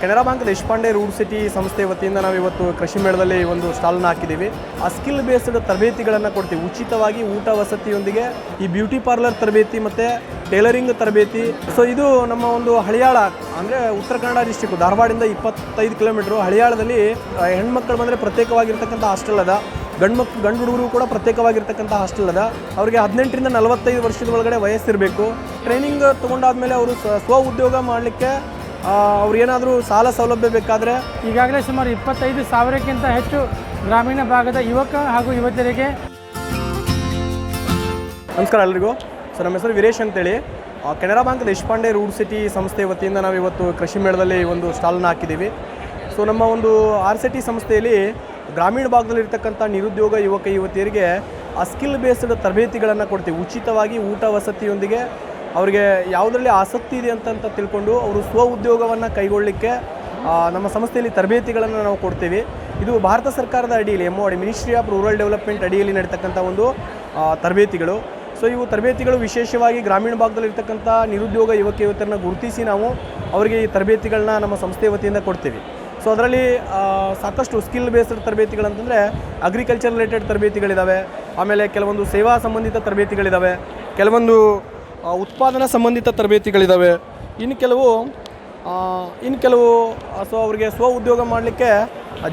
Canara bank Deshpande RUDSETI ಸಂಸ್ಥೆ ವತಿಯಿಂದ ನಾವು ಇವತ್ತು ಕೃಷಿ ಮೇಳದಲ್ಲಿ ಒಂದು ಸ್ಟಾಲ್ನ ಹಾಕಿದ್ದೀವಿ. ಆ ಸ್ಕಿಲ್ ಬೇಸ್ಡ್ ತರಬೇತಿಗಳನ್ನು ಕೊಡ್ತೀವಿ. ಉಚಿತವಾಗಿ ಊಟ ವಸತಿಯೊಂದಿಗೆ ಈ ಬ್ಯೂಟಿ ಪಾರ್ಲರ್ ತರಬೇತಿ ಮತ್ತು ಟೈಲರಿಂಗ್ ತರಬೇತಿ. ಸೊ ಇದು ನಮ್ಮ ಒಂದು ಹಳಿಯಾಳ, ಅಂದರೆ ಉತ್ತರ ಕನ್ನಡ ಡಿಸ್ಟಿಕ್ ಧಾರವಾಡಿಂದ ಇಪ್ಪತ್ತೈದು ಕಿಲೋಮೀಟ್ರು ಹಳಿಯಾಳದಲ್ಲಿ ಹೆಣ್ಮಕ್ಳು ಬಂದರೆ ಪ್ರತ್ಯೇಕವಾಗಿರ್ತಕ್ಕಂಥ ಹಾಸ್ಟೆಲ್ ಅದ. ಗಂಡು ಮಕ್, ಗಂಡು ಹುಡುಗರು ಕೂಡ ಪ್ರತ್ಯೇಕವಾಗಿರ್ತಕ್ಕಂಥ ಹಾಸ್ಟೆಲ್ ಅದ. ಅವರಿಗೆ ಹದಿನೆಂಟರಿಂದ ನಲವತ್ತೈದು ವರ್ಷದ ಒಳಗಡೆ ವಯಸ್ಸಿರಬೇಕು. ಟ್ರೈನಿಂಗ್ ತೊಗೊಂಡಾದ್ಮೇಲೆ ಅವರು ಸ್ವ ಉದ್ಯೋಗ ಮಾಡಲಿಕ್ಕೆ ಅವ್ರಿಗೇನಾದರೂ ಸಾಲ ಸೌಲಭ್ಯ ಬೇಕಾದರೆ ಈಗಾಗಲೇ ಸುಮಾರು ಇಪ್ಪತ್ತೈದು ಸಾವಿರಕ್ಕಿಂತ ಹೆಚ್ಚು ಗ್ರಾಮೀಣ ಭಾಗದ ಯುವಕ ಹಾಗೂ ಯುವತಿಯರಿಗೆ ನಮಸ್ಕಾರ ಎಲ್ರಿಗೂ. ಸರ್ ನಮ್ಮ ಹೆಸರು ವೀರೇಶ್ ಅಂತೇಳಿ. Canara bank Deshpande RUDSETI ಸಂಸ್ಥೆ ವತಿಯಿಂದ ನಾವು ಇವತ್ತು ಕೃಷಿ ಮೇಳದಲ್ಲಿ ಒಂದು ಸ್ಟಾಲ್ನ ಹಾಕಿದ್ದೀವಿ. ಸೊ ನಮ್ಮ ಒಂದು ಆರ್ ಸಿ ಟಿ ಸಂಸ್ಥೆಯಲ್ಲಿ ಗ್ರಾಮೀಣ ಭಾಗದಲ್ಲಿರ್ತಕ್ಕಂಥ ನಿರುದ್ಯೋಗ ಯುವಕ ಯುವತಿಯರಿಗೆ ಆ ಸ್ಕಿಲ್ ಬೇಸ್ಡ್ ತರಬೇತಿಗಳನ್ನು ಕೊಡ್ತೀವಿ. ಉಚಿತವಾಗಿ ಊಟ ವಸತಿಯೊಂದಿಗೆ ಅವರಿಗೆ ಯಾವುದರಲ್ಲಿ ಆಸಕ್ತಿ ಇದೆ ಅಂತ ಅಂತ ತಿಳ್ಕೊಂಡು ಅವರು ಸ್ವ ಉದ್ಯೋಗವನ್ನು ಕೈಗೊಳ್ಳಲಿಕ್ಕೆ ನಮ್ಮ ಸಂಸ್ಥೆಯಲ್ಲಿ ತರಬೇತಿಗಳನ್ನು ನಾವು ಕೊಡ್ತೀವಿ. ಇದು ಭಾರತ ಸರ್ಕಾರದ ಅಡಿಯಲ್ಲಿ ಎಂ ಅಡಿ ಮಿನಿಸ್ಟ್ರಿ ಆಫ್ ರೂರಲ್ ಡೆವಲಪ್ಮೆಂಟ್ ಅಡಿಯಲ್ಲಿ ನಡೀತಕ್ಕಂಥ ಒಂದು ತರಬೇತಿಗಳು. ಸೊ ಇವು ತರಬೇತಿಗಳು ವಿಶೇಷವಾಗಿ ಗ್ರಾಮೀಣ ಭಾಗದಲ್ಲಿರ್ತಕ್ಕಂಥ ನಿರುದ್ಯೋಗ ಯುವಕ ಯುವತಿಯರನ್ನ ಗುರುತಿಸಿ ನಾವು ಅವರಿಗೆ ಈ ತರಬೇತಿಗಳನ್ನ ನಮ್ಮ ಸಂಸ್ಥೆ ವತಿಯಿಂದ ಕೊಡ್ತೀವಿ. ಸೊ ಅದರಲ್ಲಿ ಸಾಕಷ್ಟು ಸ್ಕಿಲ್ ಬೇಸ್ಡ್ ತರಬೇತಿಗಳಂತಂದರೆ ಅಗ್ರಿಕಲ್ಚರ್ ರಿಲೇಟೆಡ್ ತರಬೇತಿಗಳಿದ್ದಾವೆ ಆಮೇಲೆ ಕೆಲವೊಂದು ಸೇವಾ ಸಂಬಂಧಿತ ತರಬೇತಿಗಳಿದ್ದಾವೆ ಕೆಲವೊಂದು ಉತ್ಪಾದನಾ ಸಂಬಂಧಿತ ತರಬೇತಿಗಳಿದ್ದಾವೆ ಇನ್ನು ಕೆಲವು ಇನ್ನು ಕೆಲವು ಸೊ ಅವರಿಗೆ ಸ್ವ ಉದ್ಯೋಗ ಮಾಡಲಿಕ್ಕೆ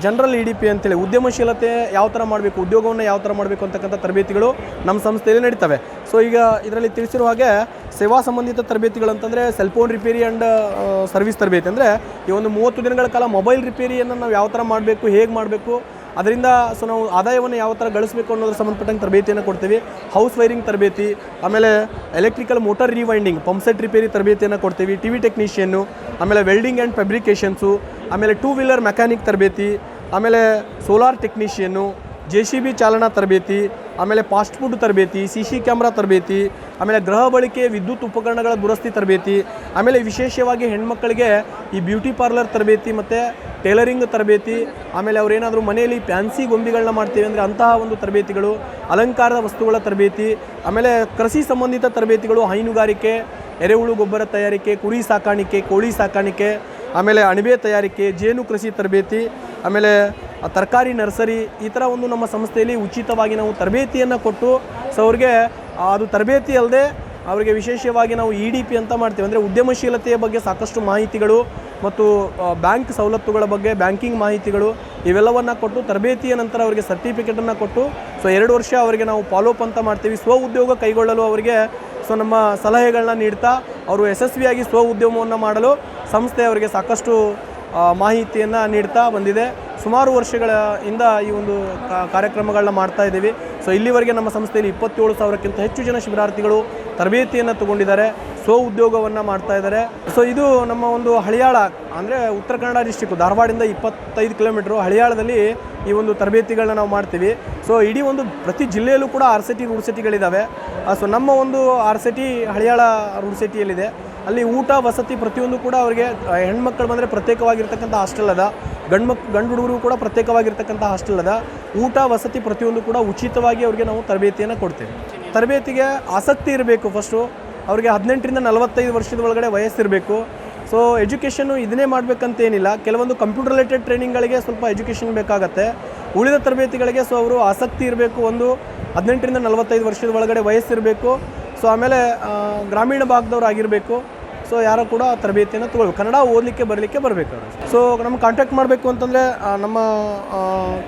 ಜನರಲ್ ಇ ಡಿ ಪಿ ಅಂತೇಳಿ, ಉದ್ಯಮಶೀಲತೆ ಯಾವ ಥರ ಮಾಡಬೇಕು, ಉದ್ಯೋಗವನ್ನು ಯಾವ ಥರ ಮಾಡಬೇಕು ಅಂತಕ್ಕಂಥ ತರಬೇತಿಗಳು ನಮ್ಮ ಸಂಸ್ಥೆಯಲ್ಲಿ ನಡೀತವೆ. ಸೊ ಈಗ ಇದರಲ್ಲಿ ತಿಳಿಸಿರುವ ಹಾಗೆ, ಸೇವಾ ಸಂಬಂಧಿತ ತರಬೇತಿಗಳು cell cellphone repair and service ತರಬೇತಿ. ಅಂದರೆ ಈ ಒಂದು ಮೂವತ್ತು ದಿನಗಳ ಕಾಲ ಮೊಬೈಲ್ ರಿಪೇರಿಯನ್ನು ನಾವು ಯಾವ ಥರ ಮಾಡಬೇಕು, ಹೇಗೆ ಮಾಡಬೇಕು ಅದರಿಂದ ಸೊ ನಾವು ಆದಾಯವನ್ನು ಯಾವ ಥರ ಗಳಿಸಬೇಕು ಅನ್ನೋದ್ರ ಸಂಬಂಧಪಟ್ಟಂಗೆ ತರಬೇತಿಯನ್ನು ಕೊಡ್ತೀವಿ. ಹೌಸ್ ವೈರಿಂಗ್ ತರಬೇತಿ, ಆಮೇಲೆ electrical motor rewinding pump set repair ತರಬೇತಿಯನ್ನು ಕೊಡ್ತೀವಿ ಟಿ ವಿ ಟೆಕ್ನಿಷಿಯನ್ನು ಆಮೇಲೆ ವೆಲ್ಡಿಂಗ್ ಆ್ಯಂಡ್ ಫ್ಯಾಬ್ರಿಕೇಷನ್ಸು ಆಮೇಲೆ ಟೂ ವೀಲರ್ ಮೆಕ್ಯಾನಿಕ್ ತರಬೇತಿ, ಆಮೇಲೆ solar technician J C B ಚಾಲನಾ ತರಬೇತಿ ಆಮೇಲೆ ಫಾಸ್ಟ್ ಫುಡ್ ತರಬೇತಿ, ಸಿ ಸಿ ಕ್ಯಾಮ್ರಾ ತರಬೇತಿ, ಆಮೇಲೆ ಗೃಹ ಬಳಕೆ, ವಿದ್ಯುತ್ ಉಪಕರಣಗಳ ದುರಸ್ತಿ ತರಬೇತಿ, ಆಮೇಲೆ ವಿಶೇಷವಾಗಿ ಹೆಣ್ಮಕ್ಕಳಿಗೆ ಈ ಬ್ಯೂಟಿ ಪಾರ್ಲರ್ ತರಬೇತಿ ಮತ್ತು ಟೈಲರಿಂಗ್ ತರಬೇತಿ, ಆಮೇಲೆ ಅವರೇನಾದರೂ ಮನೆಯಲ್ಲಿ ಫ್ಯಾನ್ಸಿ ಗೊಂಬೆಗಳನ್ನ ಮಾಡ್ತೀವಿ ಅಂದರೆ ಅಂತಹ ಒಂದು ತರಬೇತಿಗಳು, ಅಲಂಕಾರದ ವಸ್ತುಗಳ ತರಬೇತಿ, ಆಮೇಲೆ ಕೃಷಿ ಸಂಬಂಧಿತ ತರಬೇತಿಗಳು, ಹೈನುಗಾರಿಕೆ, ಎರೆಹುಳು ಗೊಬ್ಬರ ತಯಾರಿಕೆ, ಕುರಿ ಸಾಕಾಣಿಕೆ, ಕೋಳಿ ಸಾಕಾಣಿಕೆ, ಆಮೇಲೆ ಅಣಬೆ ತಯಾರಿಕೆ, ಜೇನು ಕೃಷಿ ತರಬೇತಿ, ಆಮೇಲೆ ತರಕಾರಿ, ನರ್ಸರಿ ಈ ಥರ ಒಂದು ನಮ್ಮ ಸಂಸ್ಥೆಯಲ್ಲಿ ಉಚಿತವಾಗಿ ನಾವು ತರಬೇತಿಯನ್ನು ಕೊಟ್ಟು ಸೊ ಅವ್ರಿಗೆ ಅದು ತರಬೇತಿ ಅಲ್ಲದೆ ಅವರಿಗೆ ವಿಶೇಷವಾಗಿ ನಾವು ಇ ಡಿ ಪಿ ಅಂತ ಮಾಡ್ತೀವಿ. ಅಂದರೆ ಉದ್ಯಮಶೀಲತೆಯ ಬಗ್ಗೆ ಸಾಕಷ್ಟು ಮಾಹಿತಿಗಳು ಮತ್ತು ಬ್ಯಾಂಕ್ ಸವಲತ್ತುಗಳ ಬಗ್ಗೆ, ಬ್ಯಾಂಕಿಂಗ್ ಮಾಹಿತಿಗಳು ಇವೆಲ್ಲವನ್ನು ಕೊಟ್ಟು ತರಬೇತಿಯ ನಂತರ ಅವರಿಗೆ ಸರ್ಟಿಫಿಕೇಟನ್ನು ಕೊಟ್ಟು ಸೊ ಎರಡು ವರ್ಷ ಅವರಿಗೆ ನಾವು ಫಾಲೋಅಪ್ ಅಂತ ಮಾಡ್ತೀವಿ. ಸ್ವ ಉದ್ಯೋಗ ಕೈಗೊಳ್ಳಲು ಅವರಿಗೆ ಸೊ ನಮ್ಮ ಸಲಹೆಗಳನ್ನ ನೀಡ್ತಾ ಅವರು ಯಶಸ್ವಿಯಾಗಿ ಸ್ವ ಉದ್ಯಮವನ್ನು ಮಾಡಲು ಸಂಸ್ಥೆ ಅವರಿಗೆ ಸಾಕಷ್ಟು ಮಾಹಿತಿಯನ್ನು ನೀಡ್ತಾ ಬಂದಿದೆ. ಸುಮಾರು ವರ್ಷಗಳ ಇಂದ ಈ ಒಂದು ಕಾರ್ಯಕ್ರಮಗಳನ್ನ ಮಾಡ್ತಾ ಇದ್ದೀವಿ. ಸೊ ಇಲ್ಲಿವರೆಗೆ ನಮ್ಮ ಸಂಸ್ಥೆಯಲ್ಲಿ ಇಪ್ಪತ್ತೇಳು ಸಾವಿರಕ್ಕಿಂತ ಹೆಚ್ಚು ಜನ ಶಿಬಿರಾರ್ಥಿಗಳು ತರಬೇತಿಯನ್ನು ತಗೊಂಡಿದ್ದಾರೆ. ಸ್ವ ಉದ್ಯೋಗವನ್ನು ಮಾಡ್ತಾ ಇದ್ದಾರೆ. ಸೊ ಇದು ನಮ್ಮ ಒಂದು ಹಳಿಯಾಳ, ಅಂದರೆ ಉತ್ತರ ಕನ್ನಡ ಡಿಸ್ಟಿಕ್ ಧಾರವಾಡಿಂದ ಇಪ್ಪತ್ತೈದು ಕಿಲೋಮೀಟ್ರು ಹಳಿಯಾಳದಲ್ಲಿ ಈ ಒಂದು ತರಬೇತಿಗಳನ್ನ ನಾವು ಮಾಡ್ತೀವಿ. ಸೊ ಇಡೀ ಒಂದು ಪ್ರತಿ ಜಿಲ್ಲೆಯಲ್ಲೂ ಕೂಡ ಆರ್ ಸಿ ಟಿ ರೂಡ್ ಸಿಟಿಗಳಿದ್ದಾವೆ ಸೊ ನಮ್ಮ ಒಂದು ಆರ್ ಸಿ ಟಿ ಹಳಿಯಾಳ ರೂಡ್ ಸಿಟಿಯಲ್ಲಿದೆ ಅಲ್ಲಿ ಊಟ, ವಸತಿ ಪ್ರತಿಯೊಂದು ಕೂಡ ಅವರಿಗೆ, ಹೆಣ್ಮಕ್ಳು ಬಂದರೆ ಪ್ರತ್ಯೇಕವಾಗಿರ್ತಕ್ಕಂಥ ಹಾಸ್ಟೆಲ್ ಅದ. ಗಂಡು ಮಕ್, ಗಂಡು ಹುಡುಗರು ಕೂಡ ಪ್ರತ್ಯೇಕವಾಗಿರ್ತಕ್ಕಂಥ ಹಾಸ್ಟೆಲ್ ಅದ. ಊಟ, ವಸತಿ ಪ್ರತಿಯೊಂದು ಕೂಡ ಉಚಿತವಾಗಿ ಅವರಿಗೆ ನಾವು ತರಬೇತಿಯನ್ನು ಕೊಡ್ತೇವೆ. ತರಬೇತಿಗೆ ಆಸಕ್ತಿ ಇರಬೇಕು ಫಸ್ಟು ಅವರಿಗೆ ಹದಿನೆಂಟರಿಂದ ನಲವತ್ತೈದು ವರ್ಷದ ಒಳಗಡೆ ವಯಸ್ಸಿರಬೇಕು. ಸೊ ಎಜುಕೇಷನ್ನು ಇದನ್ನೇ ಮಾಡಬೇಕಂತೇನಿಲ್ಲ. ಕೆಲವೊಂದು ಕಂಪ್ಯೂಟರ್ ರಿಲೇಟೆಡ್ ಟ್ರೈನಿಂಗ್ಗಳಿಗೆ ಸ್ವಲ್ಪ ಎಜುಕೇಷನ್ ಬೇಕಾಗತ್ತೆ. ಉಳಿದ ತರಬೇತಿಗಳಿಗೆ ಸೊ ಅವರು ಆಸಕ್ತಿ ಇರಬೇಕು ಒಂದು. ಹದಿನೆಂಟರಿಂದ ನಲವತ್ತೈದು ವರ್ಷದ ಒಳಗಡೆ ವಯಸ್ಸಿರಬೇಕು. ಸೊ ಆಮೇಲೆ ಗ್ರಾಮೀಣ ಭಾಗದವ್ರು ಆಗಿರಬೇಕು. ಸೊ ಯಾರು ಕೂಡ ತರಬೇತಿಯನ್ನು ತಗೊಳ್ಬೇಕು. ಕನ್ನಡ ಓದಲಿಕ್ಕೆ, ಬರಲಿಕ್ಕೆ ಬರಬೇಕು ಸೊ ನಮ್ಮ ಕಾಂಟ್ಯಾಕ್ಟ್ ಮಾಡಬೇಕು ಅಂತಂದರೆ ನಮ್ಮ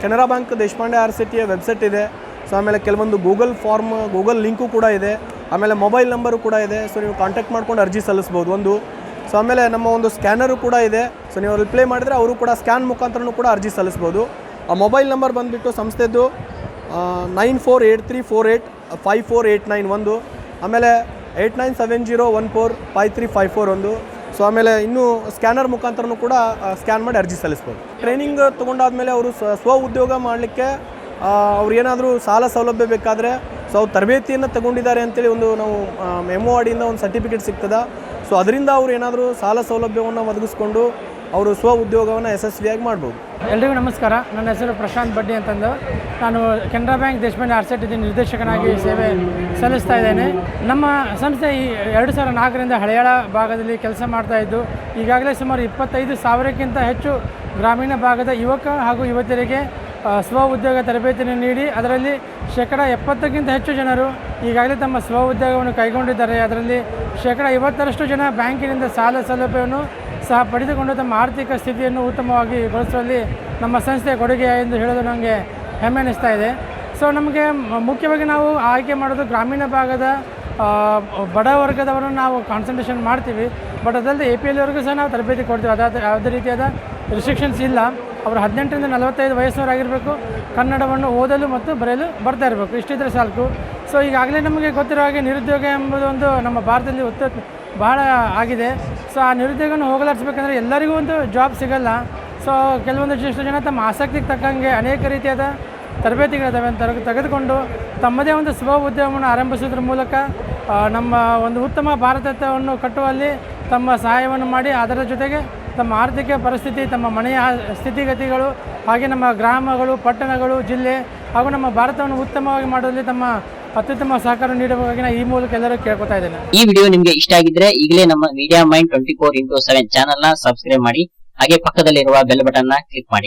Canara bank Deshpande R C ಟಿಯ website ಇದೆ. ಸೊ ಆಮೇಲೆ ಕೆಲವೊಂದು ಗೂಗಲ್ ಫಾರ್ಮ್ ಗೂಗಲ್ ಲಿಂಕು ಕೂಡ ಇದೆ. ಆಮೇಲೆ ಮೊಬೈಲ್ ನಂಬರು ಕೂಡ ಇದೆ. ಸೊ ನೀವು ಕಾಂಟ್ಯಾಕ್ಟ್ ಮಾಡ್ಕೊಂಡು ಅರ್ಜಿ ಸಲ್ಲಿಸ್ಬೋದು ಒಂದು. ಸೊ ಆಮೇಲೆ ನಮ್ಮ ಒಂದು ಸ್ಕ್ಯಾನರು ಕೂಡ ಇದೆ. ಸೊ ನೀವು ರಿಪ್ಲೈ ಮಾಡಿದರೆ ಅವರು ಕೂಡ ಸ್ಕ್ಯಾನ್ ಮುಖಾಂತರನೂ ಕೂಡ ಅರ್ಜಿ ಸಲ್ಲಿಸ್ಬೋದು. ಆ ಮೊಬೈಲ್ ನಂಬರ್ ಬಂದುಬಿಟ್ಟು ಸಂಸ್ಥೆದ್ದು nine four eight three four eight five four eight nine ಒಂದು. ಆಮೇಲೆ eight nine seven zero one four five three five four ಒಂದು. ಸೊ ಆಮೇಲೆ ಇನ್ನೂ ಸ್ಕ್ಯಾನರ್ ಮುಖಾಂತರನೂ ಕೂಡ ಸ್ಕ್ಯಾನ್ ಮಾಡಿ ಅರ್ಜಿ ಸಲ್ಲಿಸ್ಬೋದು. ಟ್ರೈನಿಂಗ್ ತೊಗೊಂಡಾದ್ಮೇಲೆ ಅವರು ಸ್ವ ಉದ್ಯೋಗ ಮಾಡಲಿಕ್ಕೆ ಅವ್ರಿಗೇನಾದರೂ ಸಾಲ ಸೌಲಭ್ಯ ಬೇಕಾದರೆ, ಸೊ ಅವ್ರು ತರಬೇತಿಯನ್ನು ತಗೊಂಡಿದ್ದಾರೆ ಅಂತೇಳಿ ಒಂದು ನಾವು ಎಂ ಒ ಅಡಿಯಿಂದ ಒಂದು ಸರ್ಟಿಫಿಕೇಟ್ ಸಿಗ್ತದೆ. ಸೊ ಅದರಿಂದ ಅವರು ಏನಾದರೂ ಸಾಲ ಸೌಲಭ್ಯವನ್ನು ಒದಗಿಸ್ಕೊಂಡು ಅವರು ಸ್ವ ಉದ್ಯೋಗವನ್ನು ಯಶಸ್ವಿಯಾಗಿ ಮಾಡ್ಬೋದು. ಎಲ್ರಿಗೂ ನಮಸ್ಕಾರ. ನನ್ನ ಹೆಸರು ಪ್ರಶಾಂತ್ ಬಡ್ಡಿ ಅಂತಂದು. ನಾನು ಕೆನರಾ ಬ್ಯಾಂಕ್ ದೇಶಪಾಂಡೆ ಆರ್ಸೆಟ್ ನಿರ್ದೇಶಕನಾಗಿ ಸೇವೆ ಸಲ್ಲಿಸ್ತಾ ಇದ್ದೇನೆ. ನಮ್ಮ ಸಂಸ್ಥೆ ಈ ಎರಡು ಸಾವಿರದ ನಾಲ್ಕರಿಂದ ಹಳೆಯಾಳ ಭಾಗದಲ್ಲಿ ಕೆಲಸ ಮಾಡ್ತಾ ಇದ್ದು, ಈಗಾಗಲೇ ಸುಮಾರು ಇಪ್ಪತ್ತೈದು ಸಾವಿರಕ್ಕಿಂತ ಹೆಚ್ಚು ಗ್ರಾಮೀಣ ಭಾಗದ ಯುವಕ ಹಾಗೂ ಯುವತಿಯರಿಗೆ ಸ್ವ ಉದ್ಯೋಗ ತರಬೇತಿಯನ್ನು ನೀಡಿ, ಅದರಲ್ಲಿ ಶೇಕಡ ಎಪ್ಪತ್ತಕ್ಕಿಂತ ಹೆಚ್ಚು ಜನರು ಈಗಾಗಲೇ ತಮ್ಮ ಸ್ವ ಉದ್ಯೋಗವನ್ನು ಕೈಗೊಂಡಿದ್ದಾರೆ. ಅದರಲ್ಲಿ ಶೇಕಡ ಐವತ್ತರಷ್ಟು ಜನ ಬ್ಯಾಂಕಿನಿಂದ ಸಾಲ ಸೌಲಭ್ಯವನ್ನು ಸಹ ಪಡೆದುಕೊಂಡು ತಮ್ಮ ಆರ್ಥಿಕ ಸ್ಥಿತಿಯನ್ನು ಉತ್ತಮವಾಗಿ ಗೊಳಿಸುವಲ್ಲಿ ನಮ್ಮ ಸಂಸ್ಥೆಯ ಕೊಡುಗೆ ಎಂದು ಹೇಳೋದು ನನಗೆ ಹೆಮ್ಮೆ ಅನ್ನಿಸ್ತಾ ಇದೆ. ಸೊ ನಮಗೆ ಮುಖ್ಯವಾಗಿ ನಾವು ಆಯ್ಕೆ ಮಾಡೋದು ಗ್ರಾಮೀಣ ಭಾಗದ ಬಡ ವರ್ಗದವರನ್ನು ನಾವು ಕಾನ್ಸಂಟ್ರೇಷನ್ ಮಾಡ್ತೀವಿ. ಬಟ್ ಅದಲ್ಲದೆ ಎ ಪಿ ಎಲ್ವರೆಗೂ ಸಹ ನಾವು ತರಬೇತಿ ಕೊಡ್ತೀವಿ. ಅದಾದ, ಯಾವುದೇ ರೀತಿಯಾದ ರಿಸ್ಟ್ರಿಕ್ಷನ್ಸ್ ಇಲ್ಲ. ಅವರು ಹದಿನೆಂಟರಿಂದ ನಲವತ್ತೈದು ವಯಸ್ಸಿನವರಾಗಿರಬೇಕು. ಕನ್ನಡವನ್ನು ಓದಲು ಮತ್ತು ಬರೆಯಲು ಬರ್ತಾ ಇರಬೇಕು. ಇಷ್ಟಿದ್ರೆ ಸಾಕು. ಸೊ ಈಗಾಗಲೇ ನಮಗೆ ಗೊತ್ತಿರೋ ಹಾಗೆ ನಿರುದ್ಯೋಗ ಎಂಬುದು ಒಂದು ನಮ್ಮ ಭಾರತದಲ್ಲಿ ಉತ್ತ ಬಹಳ ಆಗಿದೆ. ಸೊ ಆ ನಿರುದ್ಯೋಗವನ್ನು ಹೋಗಲಾಡಿಸ್ಬೇಕಂದ್ರೆ ಎಲ್ಲರಿಗೂ ಒಂದು ಜಾಬ್ ಸಿಗಲ್ಲ. ಸೊ ಕೆಲವೊಂದಿಷ್ಟು ಜನ ತಮ್ಮ ಆಸಕ್ತಿಗೆ ತಕ್ಕಂಗೆ ಅನೇಕ ರೀತಿಯಾದ ತರಬೇತಿಗಳಿದ್ದಾವೆ ಅಂತ ತೆಗೆದುಕೊಂಡು ತಮ್ಮದೇ ಒಂದು ಸ್ವ ಉದ್ಯಮವನ್ನು ಆರಂಭಿಸೋದ್ರ ಮೂಲಕ ನಮ್ಮ ಒಂದು ಉತ್ತಮ ಭಾರತತ್ವವನ್ನು ಕಟ್ಟುವಲ್ಲಿ ತಮ್ಮ ಸಹಾಯವನ್ನು ಮಾಡಿ, ಅದರ ಜೊತೆಗೆ ತಮ್ಮ ಆರ್ಥಿಕ ಪರಿಸ್ಥಿತಿ, ತಮ್ಮ ಮನೆಯ ಸ್ಥಿತಿಗತಿಗಳು, ಹಾಗೆ ನಮ್ಮ ಗ್ರಾಮಗಳು, ಪಟ್ಟಣಗಳು, ಜಿಲ್ಲೆ ಹಾಗೂ ನಮ್ಮ ಭಾರತವನ್ನು ಉತ್ತಮವಾಗಿ ಮಾಡುವಲ್ಲಿ ತಮ್ಮ ಅತ್ಯುತ್ತಮ ಸಹಕಾರ ನೀಡಬೇಕಾಗಿ ಈ ಮೂಲಕ ಎಲ್ಲರೂ ಕೇಳ್ಕೊತಾ ಇದ್ದೇನೆ. ಈ ವಿಡಿಯೋ ನಿಮ್ಗೆ ಇಷ್ಟ ಆಗಿದ್ರೆ ಈಗಲೇ ನಮ್ಮ media mind twenty four into seven ಚಾನಲ್ನ ಸಬ್ಸ್ಕ್ರೈಬ್ ಮಾಡಿ, ಹಾಗೆ ಪಕ್ಕದಲ್ಲಿರುವ ಬೆಲ್ ಬಟನ್ನ ಕ್ಲಿಕ್ ಮಾಡಿ.